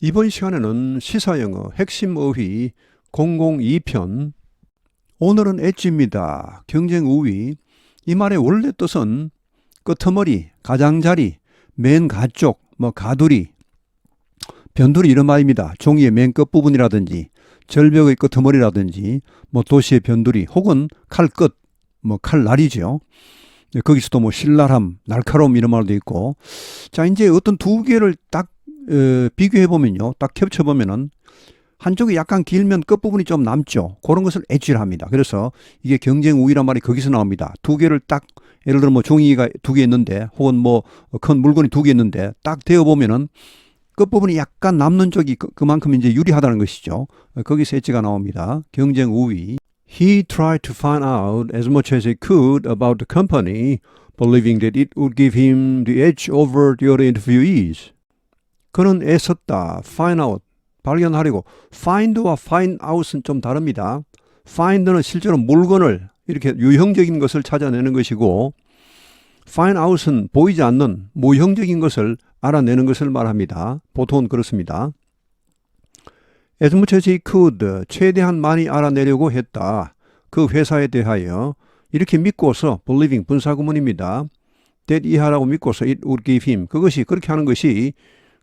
이번 시간에는 시사영어 핵심 어휘 002편 오늘은 엣지입니다. 경쟁 우위 이 말의 원래 뜻은 끄트머리, 가장자리, 맨 가쪽, 뭐 가두리, 변두리 이런 말입니다. 종이의 맨 끝부분이라든지 절벽의 끄트머리라든지 뭐 도시의 변두리 혹은 칼끝, 뭐 칼날이죠. 네, 거기서도 뭐 신랄함, 날카로움 이런 말도 있고 자 이제 어떤 두 개를 딱 어, 비교해 보면요, 딱 겹쳐 보면은 한쪽이 약간 길면 끝부분이 좀 남죠. 그런 것을 엣지를 합니다. 그래서 이게 경쟁 우위란 말이 거기서 나옵니다. 두 개를 딱 예를 들어 뭐 종이가 두 개 있는데 혹은 뭐 큰 물건이 두 개 있는데 딱 대어 보면은 끝부분이 약간 남는 쪽이 그- 그만큼 이제 유리하다는 것이죠. 거기서 엣지가 나옵니다. 경쟁 우위. He tried to find out as much as he could about the company, believing that it would give him the edge over the other interviewees. 그는 애썼다. find out. 발견하려고. find와 find out은 좀 다릅니다. find는 실제로 물건을 이렇게 유형적인 것을 찾아내는 것이고 find out은 보이지 않는 무형적인 것을 알아내는 것을 말합니다. 보통은 그렇습니다. as much as he could 최대한 많이 알아내려고 했다. 그 회사에 대하여 이렇게 믿고서 believing 분사구문입니다. that 이하라고 믿고서 it would give him 그것이 그렇게 하는 것이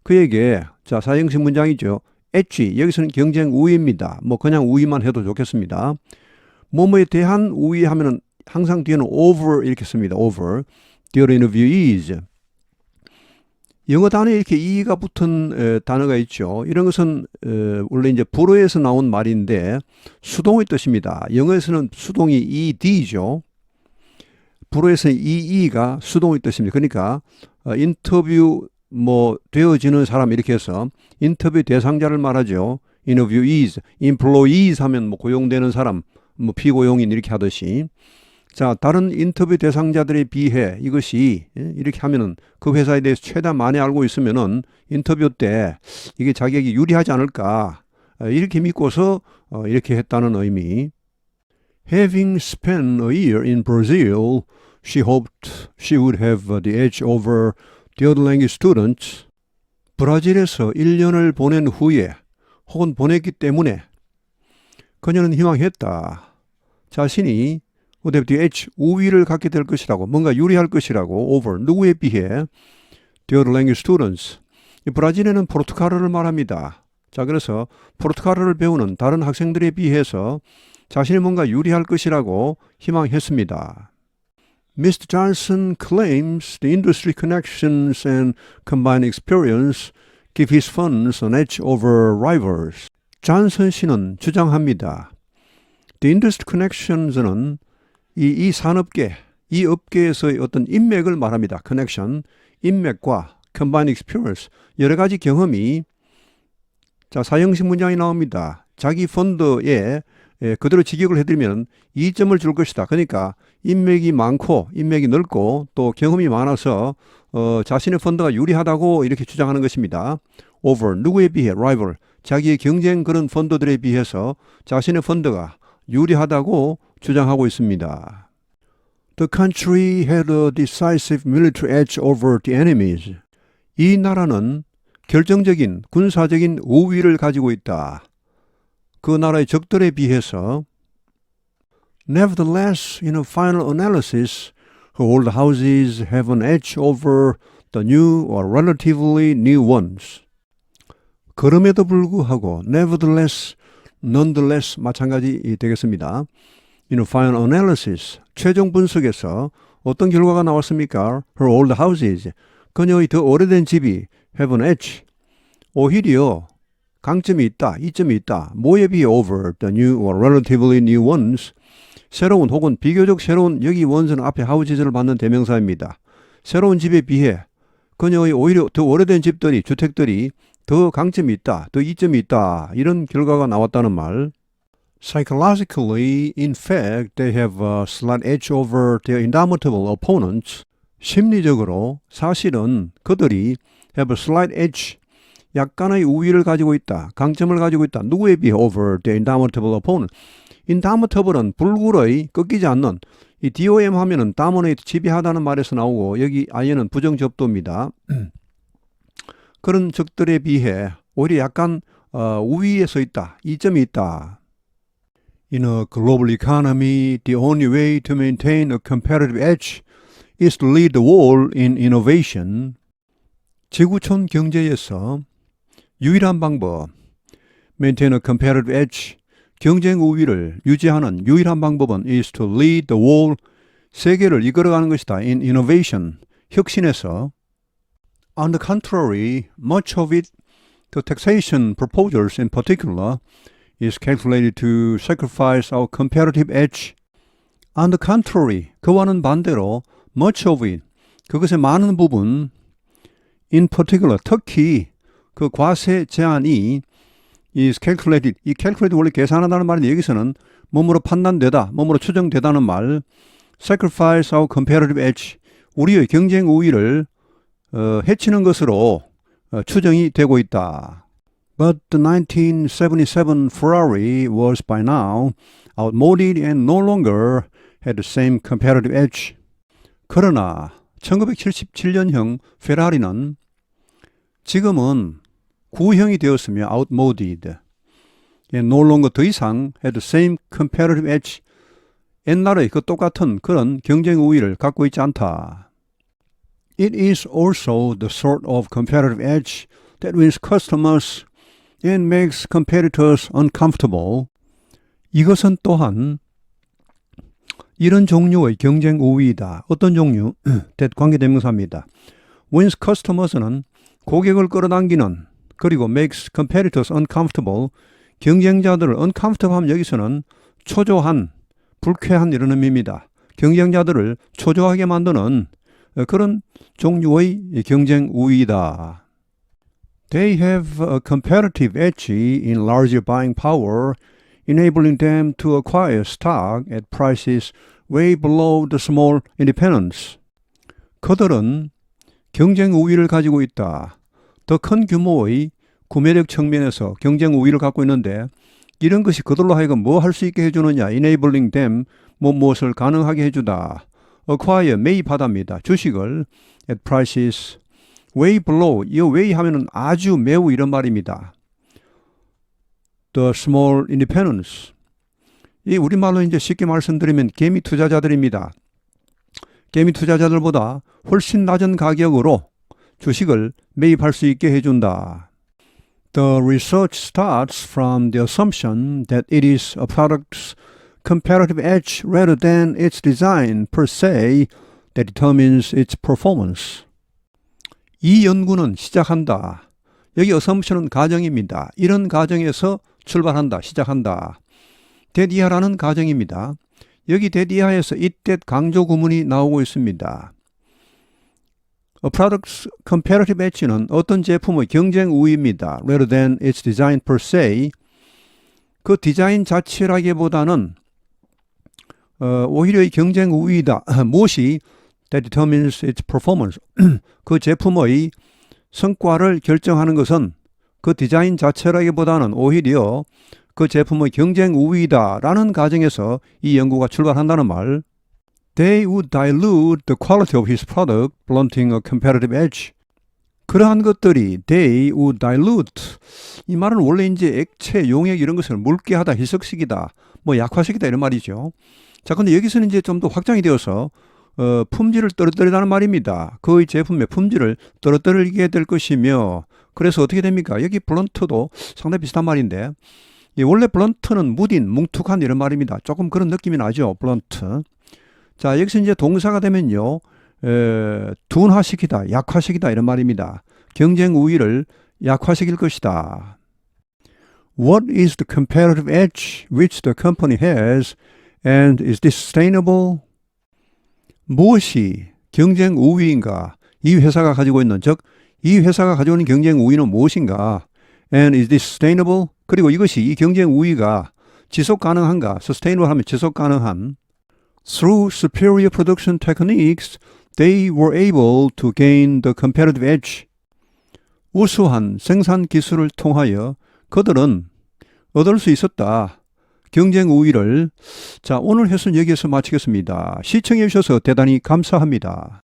그에게 자 사형식 문장이죠. 엣지 여기서는 경쟁 우위입니다. 뭐 그냥 우위만 해도 좋겠습니다. 뭐뭐에 대한 우위 하면은 항상 뒤에는 over 이렇게 씁니다. over. Other interviewees. 영어 단어에 이렇게 이가 붙은 에, 단어가 있죠. 이런 것은 에, 원래 이제 불어에서 나온 말인데 수동의 뜻입니다. 영어에서는 수동이 ed죠. 불어에서는 ee가 수동의 뜻입니다. 그러니까 어, 인터뷰 뭐 되어지는 사람 이렇게 해서 인터뷰 대상자를 말하죠. interviewees, employees 하면 뭐 고용되는 사람, 뭐 피고용인 이렇게 하듯이 자 다른 인터뷰 대상자들에 비해 이것이 예, 이렇게 하면은 그 회사에 대해서 최대한 많이 알고 있으면은 인터뷰 때 이게 자기에게 유리하지 않을까 어, 이렇게 믿고서 어, 이렇게 했다는 의미. Having spent a year in Brazil, she hoped she would have the edge over language students. 브라질에서 1년을 보낸 후에 혹은 보냈기 때문에 그녀는 희망했다. 자신이 the edge 우위를 갖게 될 것이라고 뭔가 유리할 것이라고 over 누구에 비해 the other language students. 이 브라질에는 포르투갈어를 말합니다. 자 그래서 포르투갈어를 배우는 다른 학생들에 비해서 자신이 뭔가 유리할 것이라고 희망했습니다. Mr. Johnson claims the industry connections and combined experience give his funds an edge over rivals. 존슨 씨는 주장합니다. The industry connections는 이, 이 산업계, 이 업계에서의 어떤 인맥을 말합니다. connection, 인맥과 combined experience, 여러 가지 경험이 자, 사형식 문장이 나옵니다. 자기 펀드에 예, 그대로 직역을 해드리면 이점을 줄 것이다. 그러니까 인맥이 많고 인맥이 넓고 또 경험이 많아서 어, 자신의 펀드가 유리하다고 이렇게 주장하는 것입니다. over 누구에 비해 rival 자기의 경쟁 그런 펀드들에 비해서 자신의 펀드가 유리하다고 주장하고 있습니다. The country had a decisive military edge over the enemies. 이 나라는 결정적인 군사적인 우위를 가지고 있다. 그 나라의 적들에 비해서 Nevertheless, in a final analysis, her old houses have an edge over the new or relatively new ones. 그럼에도 불구하고 nevertheless, nonetheless 마찬가지 되겠습니다. In a final analysis, 최종 분석에서 어떤 결과가 나왔습니까? Her old houses, 그녀의 더 오래된 집이 have an edge. 오히려 강점이 있다, 이점이 있다. 뭐에 비해 over the new or relatively new ones. 새로운 혹은 비교적 새로운 여기 원서는 앞에 하우지즈를 받는 대명사입니다. 새로운 집에 비해 그녀의 오히려 더 오래된 집들이 주택들이 더 강점이 있다, 더 이점이 있다 이런 결과가 나왔다는 말. Psychologically, in fact, they have a slight edge over their indomitable opponents. 심리적으로 사실은 그들이 have a slight edge, 약간의 우위를 가지고 있다, 강점을 가지고 있다. 누구에 비해 over their indomitable opponent. indomitable은 불굴의 꺾이지 않는 이 DOM 하면은 다문의 지배하다는 말에서 나오고 여기 아예는 부정 접도입니다. 그런 적들에 비해 오히려 약간 어, 우위에 서 있다. 이점이 있다. In a global economy, the only way to maintain a competitive edge is to lead the world in innovation. 지구촌 경제에서 유일한 방법, maintain a competitive edge, 경쟁 우위를 유지하는 유일한 방법은 is to lead the world, 세계를 이끌어가는 것이다. in innovation, 혁신에서. On the contrary, much of it, the taxation proposals in particular, is calculated to sacrifice our competitive edge. On the contrary, 그와는 반대로 much of it, 그것의 많은 부분, in particular, 특히 그 과세 제한이 is calculated, 이 calculate 원래 계산한다는 말인데 여기서는 몸으로 판단되다, 몸으로 추정되다는 말, sacrifice our competitive edge, 우리의 경쟁 우위를 어, 해치는 것으로 어, 추정이 되고 있다. But the 1977 Ferrari was by now outmoded and no longer had the same competitive edge. 그러나 1977년형 페라리는 지금은 구형이 되었으며 outmoded. no longer 더 이상 had same competitive edge. 옛날의 그 똑같은 그런 경쟁 우위를 갖고 있지 않다. It is also the sort of competitive edge that wins customers and makes competitors uncomfortable. 이것은 또한 이런 종류의 경쟁 우위이다. 어떤 종류? 관계대명사입니다. wins customers는 고객을 끌어당기는 그리고 makes competitors uncomfortable 경쟁자들을 uncomfortable 하면 여기서는 초조한 불쾌한 이런 의미입니다. 경쟁자들을 초조하게 만드는 그런 종류의 경쟁 우위이다. They have a competitive edge in larger buying power, enabling them to acquire stock at prices way below the small independents. 그들은 경쟁 우위를 가지고 있다. 더 큰 규모의 구매력 측면에서 경쟁 우위를 갖고 있는데 이런 것이 그들로 하여금 뭐 할 수 있게 해주느냐 enabling them 뭐 무엇을 가능하게 해주다. Acquire 매입하답니다. 주식을 at prices way below 이 way 하면은 아주 매우 이런 말입니다. The small independents 이 우리말로 이제 쉽게 말씀드리면 개미 투자자들입니다. 개미 투자자들보다 훨씬 낮은 가격으로 주식을 매입할 수 있게 해준다. The research starts from the assumption that it is a product's competitive edge rather than its design per se that determines its performance. 이 연구는 시작한다. 여기 assumption은 가정입니다. 이런 가정에서 출발한다, 시작한다. 이하라는 가정입니다. 여기 이하에서 이때 강조 구문이 나오고 있습니다. A product's competitive edge는 어떤 제품의 경쟁 우위입니다. rather than its design per se. 그 디자인 자체라기보다는 어, 오히려 이 경쟁 우위다. 무엇이 that determines its performance. 그 제품의 성과를 결정하는 것은 그 디자인 자체라기보다는 오히려 그 제품의 경쟁 우위다라는 가정에서 이 연구가 출발한다는 말. They would dilute the quality of his product, blunting a competitive edge. 그러한 것들이 they would dilute 이 말은 원래 이제 액체, 용액 이런 것을 묽게 하다, 희석시키다, 뭐 약화시키다 이런 말이죠. 자, 근데 여기서는 이제 좀 더 확장이 되어서 어, 품질을 떨어뜨리다는 말입니다. 그 제품의 품질을 떨어뜨리게 될 것이며 그래서 어떻게 됩니까? 여기 블런트도 상당히 비슷한 말인데 예, 원래 블런트는 무딘, 뭉툭한 이런 말입니다. 조금 그런 느낌이 나죠. 블런트. 자, 여기서 이제 동사가 되면요. 에, 둔화시키다, 약화시키다 이런 말입니다. 경쟁 우위를 약화시킬 것이다. What is the competitive edge which the company has and is sustainable? 무엇이 경쟁 우위인가? 이 회사가 가지고 있는 즉 이 회사가 가지고 있는 경쟁 우위는 무엇인가? And is this sustainable? 그리고 이것이 이 경쟁 우위가 지속 가능한가? sustainable 하면 지속 가능한 Through superior production techniques, they were able to gain the competitive edge. 우수한 생산 기술을 통하여 그들은 얻을 수 있었다. 경쟁 우위를. 자, 오늘 해설 여기에서 마치겠습니다. 시청해 주셔서 대단히 감사합니다.